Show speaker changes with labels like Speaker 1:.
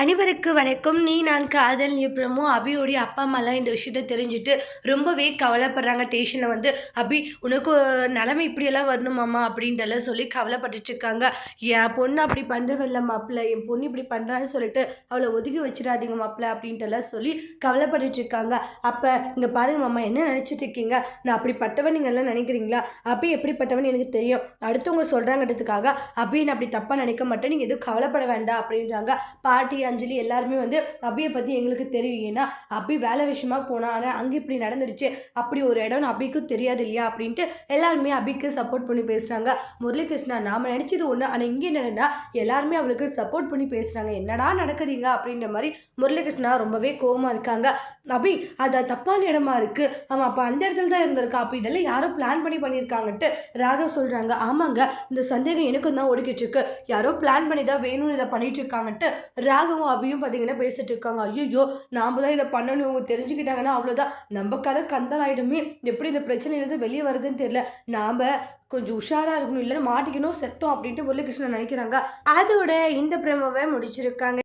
Speaker 1: அனைவருக்கு வணக்கம். நீ நான் காதல் பிரமோ அபியோடைய அப்பா அம்மாலாம் இந்த விஷயத்த தெரிஞ்சுட்டு ரொம்பவே கவலைப்படுறாங்க. ஸ்டேஷனில் வந்து அபி உனக்கு நிலைமை இப்படியெல்லாம் வரணுமாம்மா அப்படின்றலாம் சொல்லி கவலைப்பட்டுட்டு இருக்காங்க. என் பொண்ணு அப்படி பண்ணுறதில்ல மாப்பிள்ள. என் பொண்ணு இப்படி பண்ணுறான்னு சொல்லிட்டு அவளை ஒதுக்கி வச்சிடாதீங்க மாப்பிள்ள அப்படின்ட்டுலாம் சொல்லி கவலைப்பட்டுட்டு இருக்காங்க. அப்போ இங்கே பாருங்க மாமா என்ன நினச்சிட்டு இருக்கீங்க? நான் அப்படிப்பட்டவன் நீங்கள்லாம் எல்லாம் நினைக்கிறீங்களா? அபி எப்படிப்பட்டவன் எனக்கு தெரியும். அடுத்தவங்க சொல்கிறாங்கிறதுக்காக அபி நான் அப்படி தப்பாக நினைக்க மாட்டேன். நீங்கள் எதுவும் கவலைப்பட வேண்டாம் அப்படின்றாங்க. பாட்டி அஞ்சலி எல்லாருமே வந்து அபியை பற்றி எங்களுக்கு தெரியும். ஏன்னா அபி வேலை விஷயமா போனால் ஆனால் அங்கே இப்படி நடந்துடுச்சு. அப்படி ஒரு இடம்னு அபிக்கும் தெரியாது இல்லையா? அப்படின்ட்டு எல்லாருமே அபிக்கு சப்போர்ட் பண்ணி பேசுகிறாங்க முரளிகிருஷ்ணா நாம் நினச்சது ஒன்று ஆனால் இங்கே என்னென்னா எல்லாருமே அவளுக்கு சப்போர்ட் பண்ணி பேசுகிறாங்க என்னடா நடக்குதுங்க? அப்படின்ற மாதிரி முரளிகிருஷ்ணா ரொம்பவே கோவமாக இருக்காங்க. அபி அது தப்பான இடமா இருக்குது ஆமாம் அப்போ அந்த இடத்துல தான் இருந்திருக்கா. அப்போ இதெல்லாம் யாரோ பிளான் பண்ணி பண்ணியிருக்காங்கன்ட்டு ராகவ் சொல்கிறாங்க ஆமாங்க இந்த சந்தேகம் எனக்கும் தான் ஓடிக்கிட்டு இருக்கு. யாரோ பிளான் பண்ணி தான் வேணும்னு இதை பண்ணிட்டு இருக்காங்கன்ட்டு ராகவும் அபியும் பார்த்தீங்கன்னா பேசிட்டு இருக்காங்க. ஐயோ நாம தான் இதை பண்ணணும். இவங்க தெரிஞ்சுக்கிட்டாங்கன்னா அவ்வளோதான் நம்ம கதை கந்தலாயிடுமே எப்படி இந்த பிரச்சனையிலேருந்து வெளியே வருதுன்னு தெரியல. நாம் கொஞ்சம் உஷாராக இருக்கணும். இல்லைன்னா மாட்டிக்கணும் செத்தோம் அப்படின்ட்டு முரளிகிருஷ்ணன் நினைக்கிறாங்க. அதோட இந்த பிரமவை முடிச்சிருக்காங்க.